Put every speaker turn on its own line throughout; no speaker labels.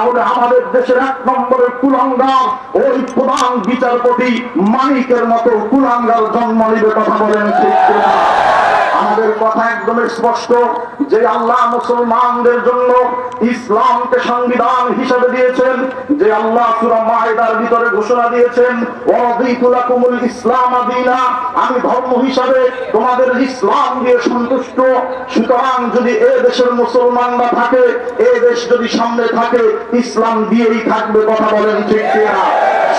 তাহলে আমাদের দেশের এক নম্বরের কুলাঙ্গার, ওই প্রধান বিচারপতি মানিকের মতো কুলাঙ্গার জন্ম নিবে কথা বলেন? আমাদের কথা একদম স্পষ্ট যে আল্লাহ মুসলমানদের জন্য ইসলামকে সংবিধান হিসেবে দিয়েছেন, যে আল্লাহ সূরা ভিতরে ঘোষণা দিয়েছেন ওয়াদিতু ইসলাম আদিনা আমি ধর্ম হিসাবে তোমাদের ইসলাম দিয়ে সন্তুষ্ট। সুতরাং যদি এ দেশের মুসলমানরা থাকে, এ দেশ যদি সামনে থাকে, ইসলাম দিয়েই থাকবে, কথা বলেন ঠিক কিনা?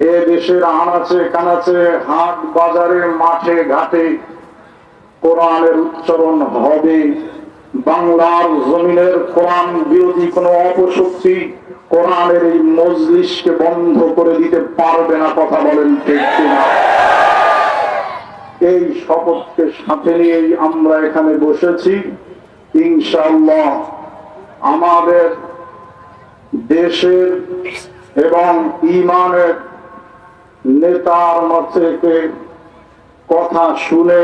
এ দেশের আনাচে কানাচে হাট বাজারে মাঠে, ঘাটে কোরআনের উচ্চারণ হবে। বাংলার জমিনের কোরআন বিরোধী কোনো অপশক্তি কোরআনের এই মজলিসকে বন্ধ করে দিতে পারবে না কথা বলেন এই শপথকে সাথে নিয়েই আমরা এখানে বসেছি। ইনশাআল্লাহ আমাদের দেশের এবং ইমানের নেতার থেকে কথা শুনে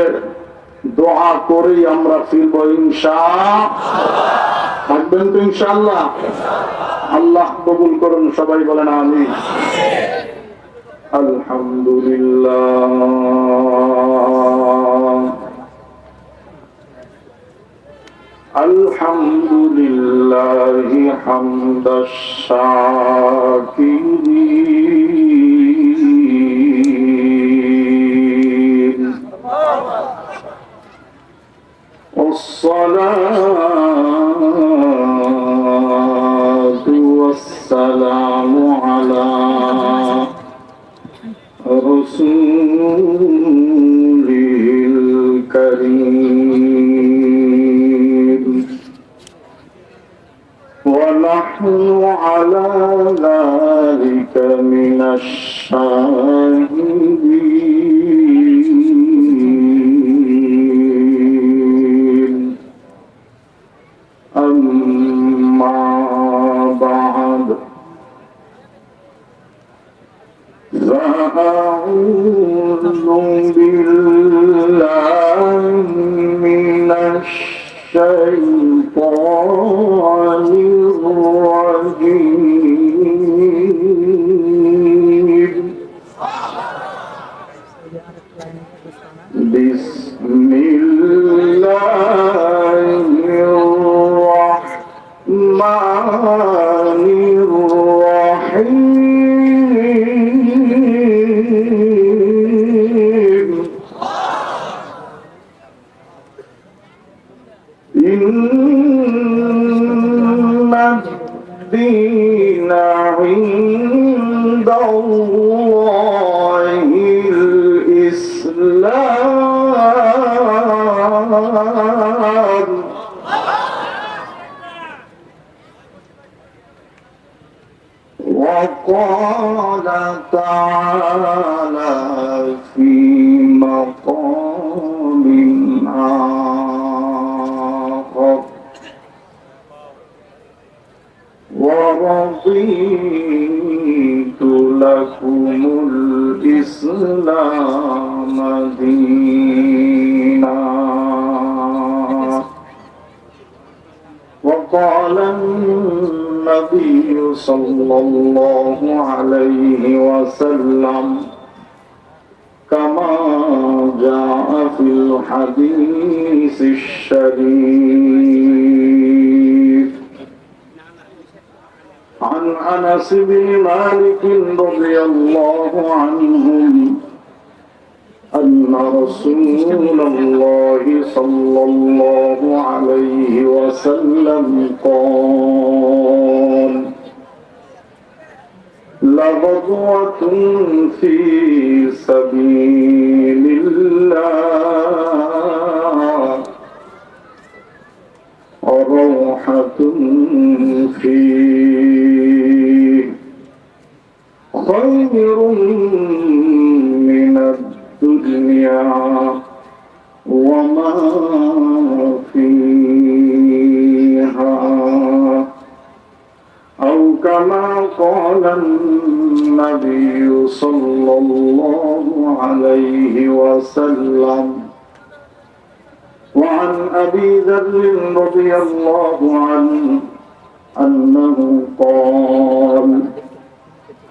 দোহা করেই আমরা ফিরব ইনশা থাকবেন তো ইনশাল্লাহ আল্লাহ কবুল করুন, সবাই বলেন আমি আলহামদুলিল্লাহ। আলহামদুলিল্লাহ হামদ والصلاة وقال تعالى في مقام آخر ورضيت لكم الإسلام دينا وقال النبي صلى الله عليه وسلم كما جاء في الحديث الشريف. عن أنس بن مالك رضي الله عنهم أن رسول الله صلى الله عليه وسلم قال لغضوة في سبيل الله وروحة فيه. خير
الدنيا وما كما قال النبي صلى الله عليه وسلم. وعن أبي ذر رضي الله عنه أنه قال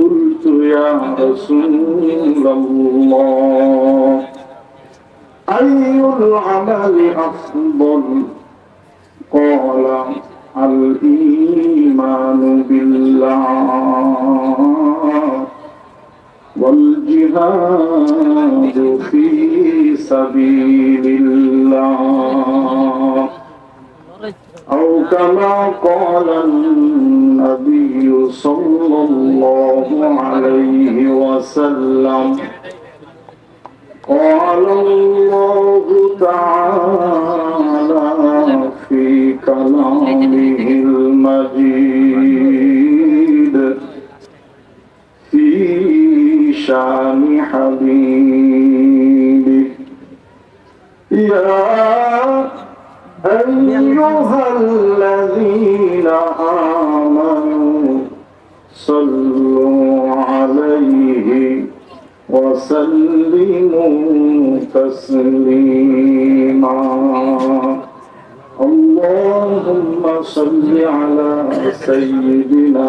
قلت يا رسول الله أي العمل أفضل؟ قال الإيمان بالله والجهاد في سبيل الله أو كما قال النبي صلى الله عليه وسلم قال الله تعالى في كلامه المجيد في شأن حبيبه يا أيها الذين آمنوا صلوا عليه وسلموا تسليما. اللهم صل على سيدنا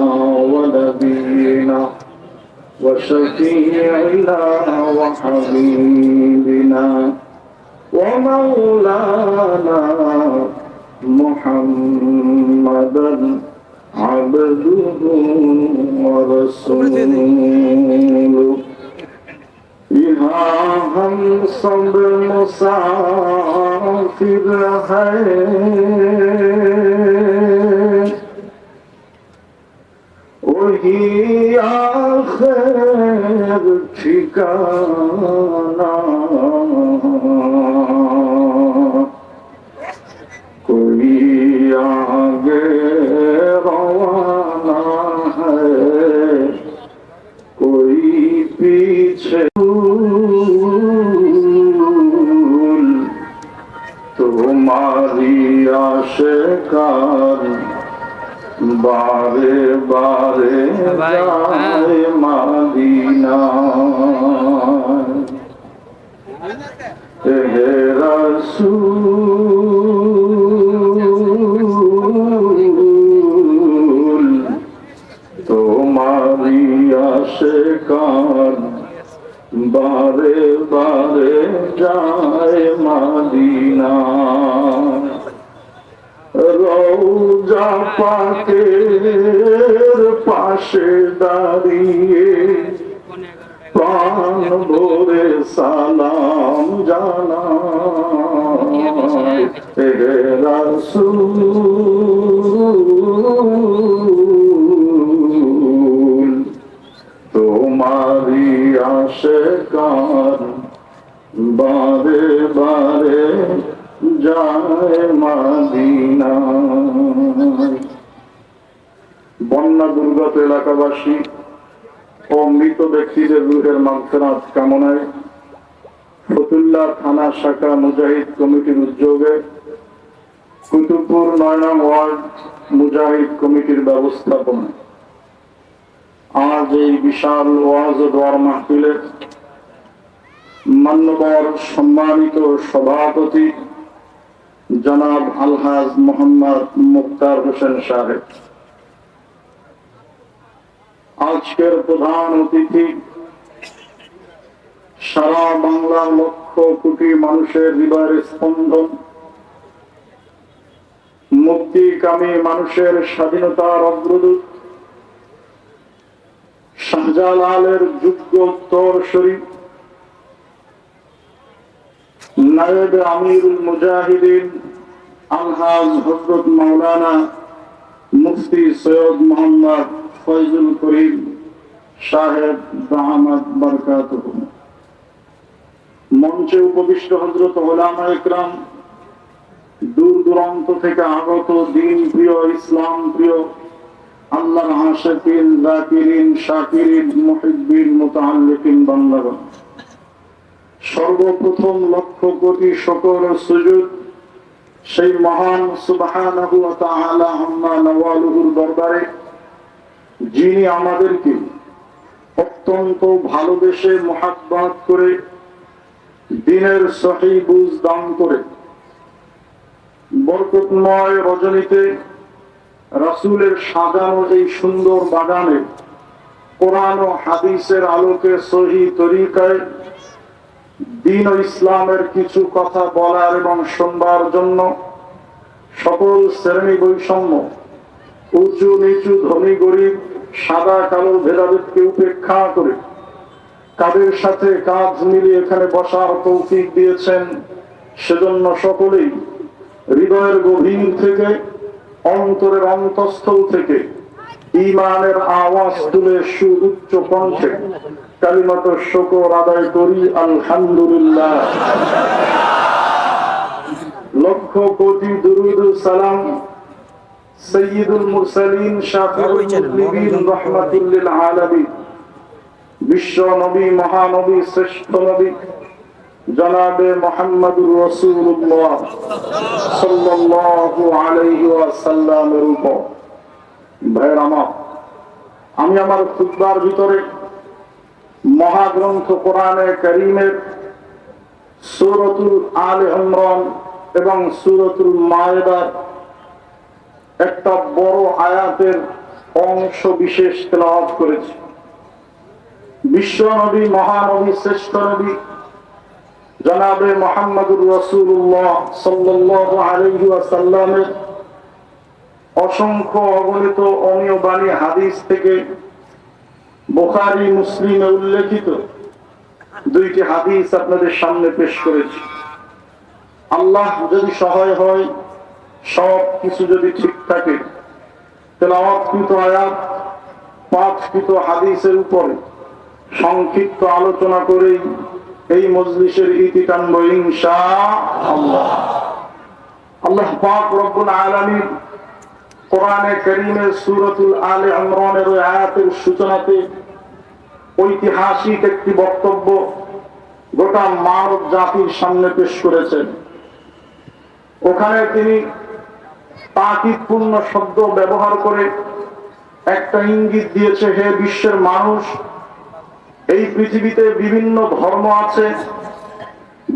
ونبينا وشفيعنا وحبيبنا ومولانا محمدا عبده ورسوله. यहाँ हम सब मुसाफिर हैं वही आखिर ठिकाना রৌজা পাকের পাশে দাঁড়িয়ে প্রাণ ভরে সালাম জানা রাসূল তোমারি আশেকার বারে বারে যায় মাদিনা। বন্যা দুর্গত এলাকাবাসী ও মৃত ব্যক্তিদের রুহের মাগফিরাত কামনায় ফতুল্লাহ থানা শাখা মুজাহিদ কমিটির উদ্যোগে কুতুবপুর নয় নং ওয়ার্ড মুজাহিদ কমিটির ব্যবস্থাপনা আজ এই বিশাল ওয়াজ দোয়ার মাহফিলে মান্যবর সম্মানিত সভাপতি জনাব আলহাজ মোহাম্মদ মুক্তার হোসেন সাহেব। আজকের প্রধান অতিথি, সারা বাংলার লক্ষ কোটি মানুষের হৃদয়ের স্পন্দন, মুক্তিকামী মানুষের স্বাধীনতার অগ্রদূত, শাহজালালের যোগ্য উত্তর শরীফ নায়েব আমিরুল মুজাহিদিন আলহাজ হজরত মুফতি সৈয়দ মোহাম্মদ ফয়জুল করিম সাহেব বরকাত মঞ্চে উপবিষ্ট হজরত ওলামা ইকরাম দূর দূরান্ত থেকে আগত দিন প্রিয়, ইসলাম প্রিয় আল্লাহ হাসিন জাকিরিন, শাকিরিন, মুহিব্বিন মুতাআল্লিকিন বান্দাগণ। সর্বপ্রথম লক্ষ কোটি শকর সুযোগ সেই মহান নওয়ালুহুর দরবারে, যিনি আমাদেরকে অত্যন্ত ভালোবেসে মোহাব্বত করে, দিনের সহি বুঝ দান করে, বরকতময় রজনীতে রাসূলের সাজানো এই সুন্দর বাগানে কোরআন ও হাদিসের আলোকে সহি তরিকায় দিন ও ইসলামের কিছু কথা বলার এবং শুনবার জন্য সকল শ্রেণি বৈষম্য, উঁচু, নিচু, ধনী, গরিব, সাদা, কালো ভেদাভেদকে উপেক্ষা করে কাদের সাথে কাজ মিলিয়ে এখানে বসার তৌফিক দিয়েছেন, সেজন্য সকলেই হৃদয়ের গভীর থেকে, অন্তরের অন্তঃস্থল থেকে ইমানের আওয়াজ তুলে সুউচ্চ কণ্ঠে কালিমাত শকর আদায় করি আলহামদুলিল্লাহ। লক্ষ কোটি দুরুদ সালাম সৈয়দুল মুরসালিন শাফিউল রহমাতুল্লিল আলামিন। বিশ্ব নবী মহানবী শ্রেষ্ঠ নবী জনাবে মোহাম্মদুর রাসূলুল্লাহ সাল্লাল্লাহু আলাইহি ওয়াসাল্লামের উপর। ভাইয়ের আমার আমি আমার খুতবার ভিতরে মহাগ্রন্থ কোরআনে করিমের সুরতুল আল ইমরান এবং সুরতুল মায়েদার একটা বড় আয়াতের অংশ বিশেষ তেলাওয়াত করেছে। বিশ্ব নবী, মহানবী, শ্রেষ্ঠ নবী, জনাবে মোহাম্মদুর রসুল্লাহ সাল্লাহ অসংখ্য অগণিত অমীয় বাণী হাদিস থেকে বোখারি, মুসলিমে উল্লেখিত। দুইটি হাদিস আপনাদের সামনে পেশ করেছি। আল্লাহ যদি সহায় হয়, সব কিছু যদি ঠিক থাকে হাদিসের উপরে সংক্ষিপ্ত আলোচনা করেই এই মজলিসের ইতি টানব ইনশা আল্লাহ। আল্লাহ পাক রব্বুল আলামিন কোরআনে করিমের সুরতুল আলে ইমরানের ওই আয়াতের সূচনাতে ঐতিহাসিক একটি বক্তব্য গোটা মানব জাতির সামনে পেশ করেছেন। ওখানে তিনি তাকিদপূর্ণ শব্দ ব্যবহার করে একটা ইঙ্গিত দিয়েছে, হে বিশ্বের মানুষ, এই পৃথিবীতে বিভিন্ন ধর্ম আছে,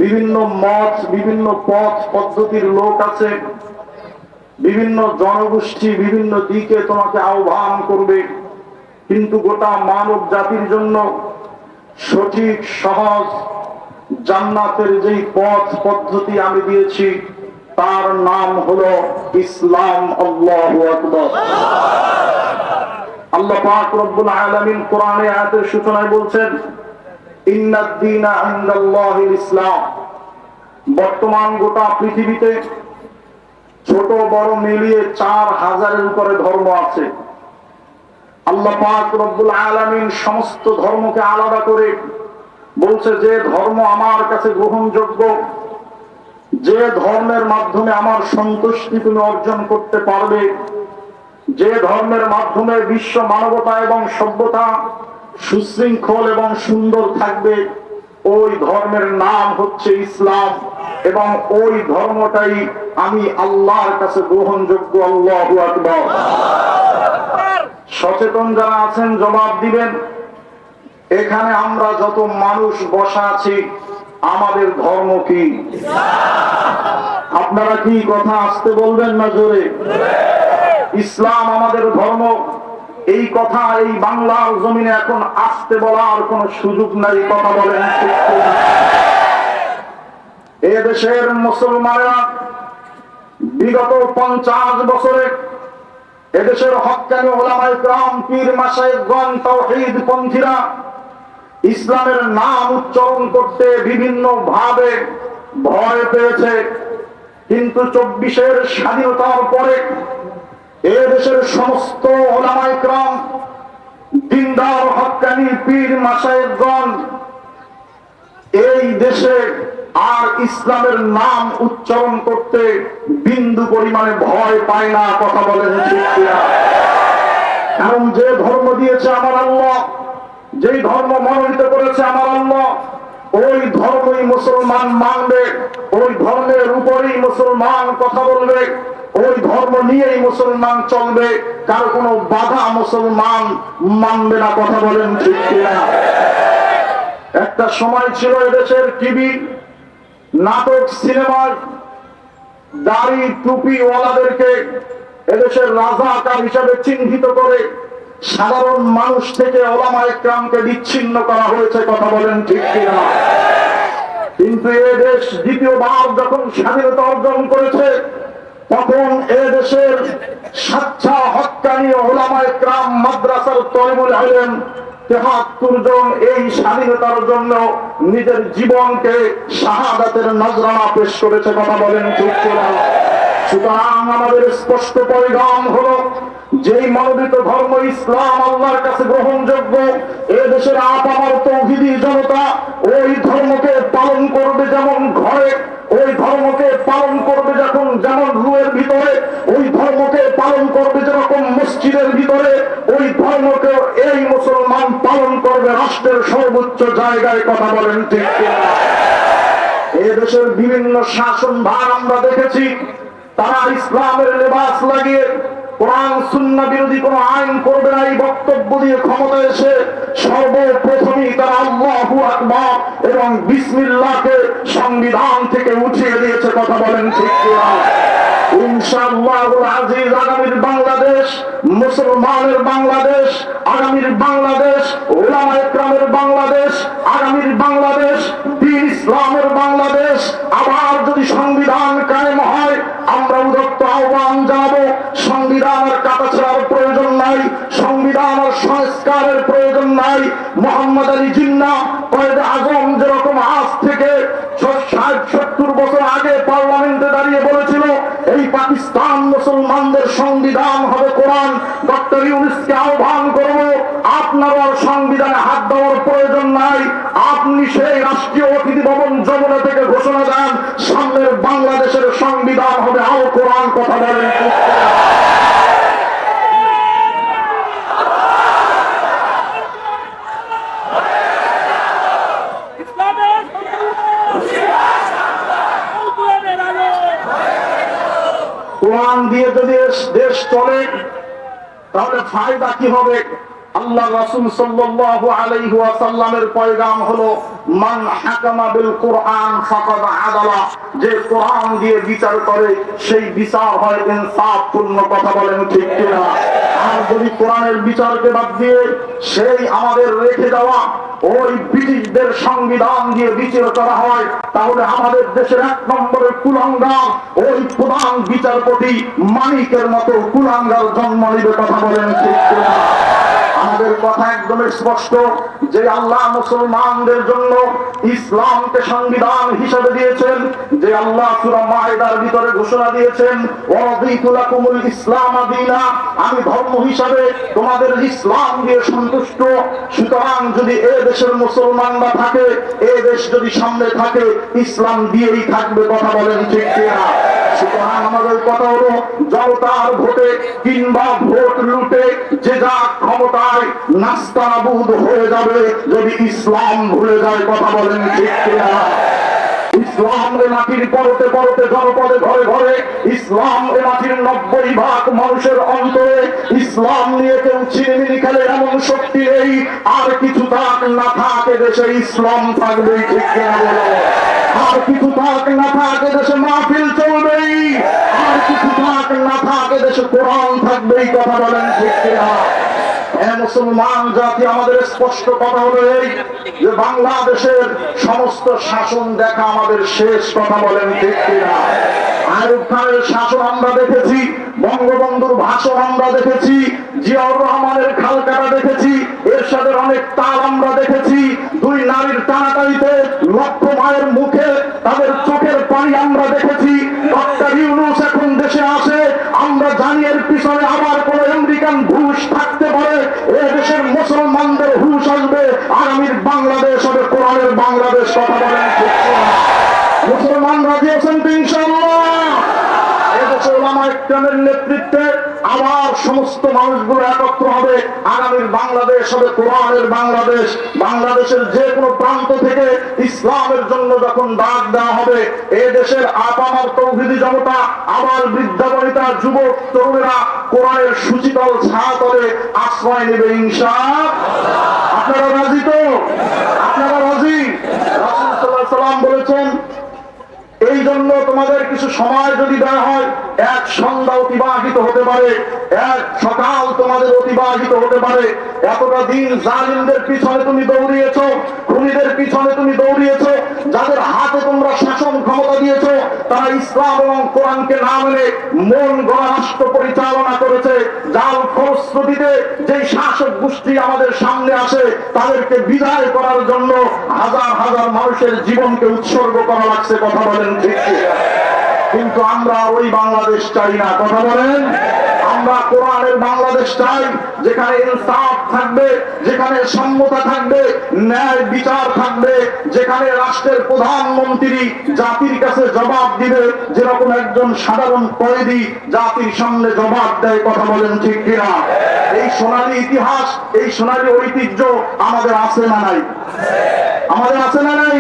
বিভিন্ন মত, বিভিন্ন পথ পদ্ধতির লোক আছে বিভিন্ন জনগোষ্ঠী বিভিন্ন দিকে তোমাকে আহ্বান করবে। কিন্তু গোটা মানব জাতির জন্য সঠিক, সহজ জান্নাতের যেই পথ, পদ্ধতি আমি দিয়েছি, তার নাম হলো ইসলাম আল্লাহু আকবার। আল্লাহ কোরআনে আয়াতের সূচনায় বলছেন ইসলাম। বর্তমান গোটা পৃথিবীতে ছোট বড় মিলিয়ে চার হাজারের উপরে ধর্ম আছে। আল্লাহ পাক রব্বুল আলামিন সমস্ত ধর্মকে আলাদা করে বলছে, যে ধর্ম আমার কাছে গ্রহণযোগ্য, যে ধর্মের মাধ্যমে আমার সন্তুষ্টি তুমি অর্জন করতে পারবে, যে ধর্মের মাধ্যমে বিশ্ব মানবতা এবং সভ্যতা সুশৃঙ্খল এবং সুন্দর থাকবে ওই ধর্মের নাম হচ্ছে ইসলাম এবং ওই ধর্মটাই আমি আল্লাহর কাছে গ্রহণযোগ্য, আল্লাহ সচেতন যারা আছেন, জবাব দিবেন। এখানে আমরা যত মানুষ বসা আছি, আমাদের ধর্ম কি? আপনারা কি কথা আসতে বলবেন না জোরে? ইসলাম আমাদের ধর্ম। এই কথা এই বাংলার জমিনে এখন আসতে বলার কোন সুযোগ নাই, কথা বলেন? এ দেশের মুসলমানেরা বিগত পঞ্চাশ বছরে এদেশের হকানি ওলামাই পীর পন্থীরা ইসলামের নাম উচ্চারণ করতে বিভিন্ন ভাবে ভয় পেয়েছে কিন্তু চব্বিশের স্বাধীনতার পরে এ দেশের সমস্ত ওলামাই গ্রাম দিনদার হকানি পীর মাসাইগণ এই দেশে আর ইসলামের নাম উচ্চারণ করতে বিন্দু পরিমাণে ভয় পায় না, কথা বলেন কারণ যে ধর্ম দিয়েছে আমার আল্লাহ যে ধর্ম মনোনীত করেছে আমার আল্লাহ, ওই ধর্মই মুসলমান মানবে, ওই ধর্মের উপরেই মুসলমান কথা বলবে। ওই ধর্ম নিয়েই মুসলমান চলবে। কার কোনো বাধা মুসলমান মানবে না, কথা বলেন ঠিক কিনা? একটা সময় ছিল এদেশের টিভি, নাটক সিনেমার দাড়ি, টুপি ওয়ালাদেরকে এদেশের রাজাকার হিসাবে চিহ্নিত করে সাধারণ মানুষ থেকে ওলামা একরামকে বিচ্ছিন্ন করা হয়েছে, কথা বলেন ঠিক কিনা? কিন্তু এ দেশ দ্বিতীয়বার যখন স্বাধীনতা অর্জন করেছে তখন এ দেশের হকানি ওলামায় ক্রাম মাদ্রাসার তরিমুল জন এই স্বাধীনতার জন্য নিজের জীবনকে শাহাদাতের নজরানা পেশ করেছে, কথা বলেন সুতরাং আমাদের স্পষ্ট পরিণাম হলো যেই মানবিত ধর্ম ইসলাম আল্লাহর কাছে গ্রহণযোগ্য, এ দেশের আপামার তৌহিদি জনতা ওই ধর্মকে পালন করবে যেমন ঘরে, ওই ধর্মকে পালন করবে যখন যেমন রুয়ের ভিতরে, ওই ধর্মকে পালন করবে যেরকম মসজিদের ভিতরে, ওই ধর্মকে এই মুসলমান পালন করবে রাষ্ট্রের সর্বোচ্চ জায়গায়, কথা বলেন ঠিক দেশের বিভিন্ন শাসন ভার আমরা দেখেছি, তারা ইসলামের লেবাস লাগিয়ে কোরআন, সুন্না বিরোধী কোন আইন করবে না, এই বক্তব্য দিয়ে ক্ষমতা এসে সর্বপ্রথমই তারা আল্লাহু আকবার এবং বিসমিল্লাহকে সংবিধান থেকে উঠিয়ে দিয়েছে, কথা বলেন ঠিক কিনা? বাংলাদেশ, মুসলমানের বাংলাদেশ, আগামীর বাংলাদেশ ওলামা বাংলাদেশ, আগামীর বাংলাদেশ ইসলামের বাংলাদেশ, আবার যদি সংবিধান কায়েম হয় আমরা উদত্ত আহ্বান জানাব সংবিধান আর কাটা ছাড়ার প্রয়োজন নাই আর সংস্কারের প্রয়োজন নাই। মোহাম্মদ আলী জিন্না কয়েদ আজম যেরকম আজ থেকে ষাট, সত্তর বছর আগে পার্লামেন্টে দাঁড়িয়ে বলেছিল, এই পাকিস্তান মুসলমানদের সংবিধান হবে কোরআন। ডক্টর ইউনিসকে আহ্বান করব, আপনার সংবিধানে হাত দেওয়ার প্রয়োজন নাই। আপনি সেই রাষ্ট্রীয় অতিথি ভবন যমুনা থেকে ঘোষণা দেন, সামনের বাংলাদেশের সংবিধান হবে আল কোরআন, কথা বলেন
ইসলামের কোরআনের আলো
কোরআন এস- দেশ চলে, তাহলে ফায়দা কি হবে? আল্লাহ রাসূল সাল্লাল্লাহু আলাইহি ওয়াসাল্লামের পয়গাম হলো, মান হাকামা বিল কোরআন ফাকাদ আদালা। যে কোরআন দিয়ে বিচার করে, সেই বিচার হয় ইনসাফ পূর্ণ কথা বলেন ঠিক কিনা? আর যদি কোরআনের বিচারকে বাদ দিয়ে সেই আমাদের রেখে দেওয়া ওই ব্রিটিশদের সংবিধান দিয়ে বিচার করা হয়, তাহলে আমাদের দেশের এক নম্বরের কুলাঙ্গার, ওই প্রধান বিচারপতি মানিকের মতো কুলাঙ্গার জন্ম নিবে কথা বলেন ঠিক? আমাদের কথা একদম স্পষ্ট যে আল্লাহ মুসলমানদের জন্য ইসলামকে সংবিধান হিসেবে দিয়েছেন, যে আল্লাহ সূরা মাইদার ভিতরে ঘোষণা দিয়েছেন ইসলাম দীনা আমি ধর্ম হিসাবে তোমাদের ইসলাম দিয়ে সন্তুষ্ট। সুতরাং যদি এ দেশের মুসলমানরা থাকে, এ দেশ যদি সামনে থাকে, ইসলাম দিয়েই থাকবে, কথা বলেন ঠিক আমাদের কথা হলো জনতার ভোটে কিংবা ভোট লুটে যে যা ক্ষমতায় নাস্তানাবুদ হয়ে যাবে যদি ইসলাম ভুলে যায় কথা বলেন ঠিক কিনা? ইসলাম এ মাটির পরতে পরতে জনপদে ঘরে ঘরে, ইসলাম এ মাটির নব্বই ভাগ মানুষের অন্তরে, ইসলাম নিয়ে কেউ চিনিমিনি খেলে এমন শক্তি নেই, আর কিছু থাক না থাকে দেশে ইসলাম থাকবে ঠিক আর কিছু থাক না থাকে দেশে মাহফিল চলবেই, আর কিছু থাক না থাকে দেশে কোরআন থাকবেই কথা বলেন ঠিক কিনা? এ মুসলমান জাতি, আমাদের স্পষ্ট কথা হলো এই যে বাংলাদেশের সমস্ত শাসন দেখা আমাদের শেষ কথা বলেন শাসন আমরা দেখেছি, বঙ্গবন্ধুর ভাষণ আমরা দেখেছি, জিয়াউর রহমানের খালকাটা দেখেছি এর সাথে অনেক তাল আমরা দেখেছি, দুই নারীর টানাটানিতে লক্ষ মায়ের মুখে তাদের চোখের পানি আমরা দেখেছি ডক্টর ইউনুস এখন দেশে আসে আমরা জানি এর পিছনে আবার কোন আমেরিকান ঘুষ থাকতে পারে এ দেশের মুসলমানদের হুশ আসবে আগামীর বাংলাদেশ হবে কোরআনের বাংলাদেশ কথা বলেন ঠিক কিনা? মুসলমান রাজি আছেন তো ইনশাআল্লাহ এদেশে ওলামা ইকরামের নেতৃত্বে
আবার সমস্ত মানুষগুলো একত্র হবে। আগামীর বাংলাদেশ হবে কোরআনের বাংলাদেশ। বাংলাদেশের যে কোনো প্রান্ত থেকে ইসলামের জন্য যখন ডাক দেওয়া হবে, এ দেশের আপামার তৌহিদি জনতা, আবার বৃদ্ধা বনিতা যুবক, তরুণেরা কোরআনের সুচিতল ছায়াতলে আশ্রয় নেবে ইনশা আপনারা রাজি তো? আপনারা রাজি রাসূল সাল্লাল্লাহু আলাইহি সাল্লাম বলেছেন এই জন্য তোমাদের কিছু সময় যদি দেওয়া হয়, এক সন্ধ্যা অতিবাহিত হতে পারে, এক সকাল তোমাদের অতিবাহিত হতে পারে। এতটা দিন জালিমদের পিছনে তুমি দৌড়িয়েছো, খুনিদের পিছনে তুমি দৌড়িয়েছো, যাদের হাতে তোমরা শাসন ক্ষমতা দিয়েছ, তারা ইসলাম এবং কোরআনকে না মেনে মন গড়া রাষ্ট্র পরিচালনা করেছে। যার ফলশ্রুতিতে যে শাসক গোষ্ঠী আমাদের সামনে আসে, তাদেরকে বিদায় করার জন্য হাজার হাজার মানুষের জীবনকে উৎসর্গ করা লাগছে, কথা বলেন ঠিক কি? কিন্তু আমরা ওই বাংলাদেশ চাই না, কথা বলেন। আমরা কোরআনের বাংলাদেশ চাই, যেখানে ইনসাফ থাকবে, যেখানে সম্মতা থাকবে, ন্যায় বিচার থাকবে, যেখানে রাষ্ট্রের প্রধানমন্ত্রী জাতির কাছে জবাব দিবে, যেরকম একজন সাধারণ কয়েদি জাতির সামনে জবাব দেয়, কথা বলেন, ঠিক কিনা? এই সোনালী ইতিহাস, এই সোনালী ঐতিহ্য আমাদের আছে না নাই? আমাদের আছে না নাই?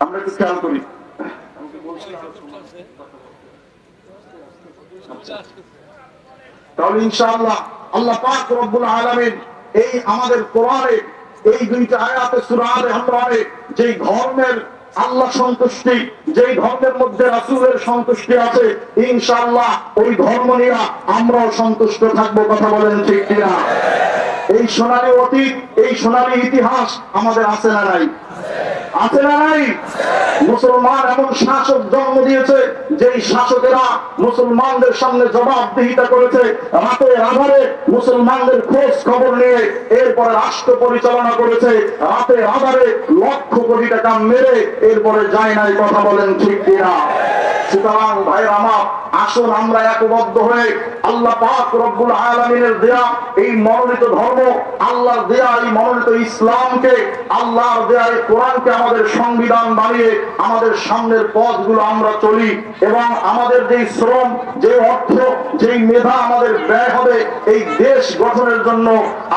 আমরা একটু খেয়াল করি। তাহলে ইনশাআল্লাহ আল্লাহ পাক রব্বুল আলামিন এই আমাদের কোরআনে এই দুইটা আয়াতে সূরা আলে ইমরানে ধর্মের আল্লাহ সন্তুষ্টি, যেই ধর্মের মধ্যে রাসুলের সন্তুষ্টি আছে ইনশাল্লাহ ওই ধর্ম নিয়ে আমরাও সন্তুষ্ট থাকব, কথা বলেন ঠিক কিনা? এই সোনালী অতীত, এই সোনালী ইতিহাস আমাদের আছে না নাই? আছে না নাই? মুসলমান এমন শাসক জন্ম দিয়েছে, যেই শাসকেরা মুসলমানদের সামনে জবাবদিহিতা করেছে রাতে আধারে মুসলমানদের খোঁজ খবর নিয়ে এরপরে রাষ্ট্র পরিচালনা করেছে। রাতে আধারে লক্ষ কোটি টাকা মেরে এরপরে যায় নাই কথা বলেন ঠিক কিনা? সুতরাং ভাই আসুন আমরা একবদ্ধ হয়ে আল্লাহ পাক রব্বুল আলামিনের দেয়া এই মনোনীত ধর্ম, আল্লাহর দেয়া এই মনোনীত ইসলামকে, আল্লাহর দেয়া এই কোরআনকে আমাদের সংবিধান বানিয়ে আমাদের সামনের পথগুলো আমরা চলি এবং আমাদের যে শ্রম যে অর্থ, যেই মেধা আমাদের ব্যয় হবে, এই দেশ গঠনের জন্য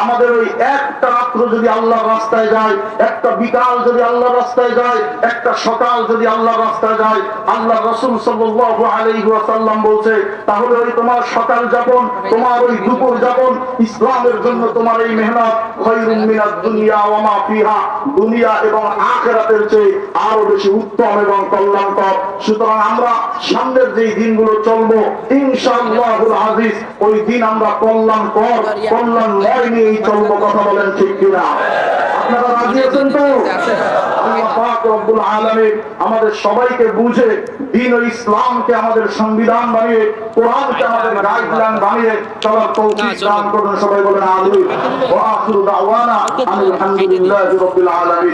আমাদের ওই একটা রাত্র যদি আল্লাহর রাস্তায় যায়, একটা বিকাল যদি আল্লাহর রাস্তায় যায়, একটা সকাল যদি আল্লাহর রাস্তায় যায় আল্লাহ রসুল সাল্লাল্লাহু আলাইহি ওয়াসাল্লাম বলছে, তাহলে ওই তোমার সকাল যাপন, তোমার ওই দুপুর যাপন, ইসলামের জন্য তোমার এই মেহনত খৈরুম দুনিয়া ওয়া মা ফিহা, দুনিয়া এবং আখিরাতের চেয়ে আরও বেশি উত্তম এবং কল্যাণকর। সুতরাং আমরা সামনের যে দিনগুলো চলবো ইনশাআল্লাহুল আজিজ ওই দিন আমরা কল্যাণকর কল্যাণময় নিয়েই চলবো কথা বলেন ঠিক কিনা? আপনারা রাজি আছেন তো? আমাদের সবাইকে বুঝে দিন ও ইসলামকে আমাদের সংবিধান বানিয়ে কোরআনকে আমাদের গাইডলাইন বানিয়ে চলার তৌফিক দান করুন সবাই বলেন আমিন। ওয়া আখিরু দাওয়ানা আলহামদুলিল্লাহি রাব্বিল আলামিন।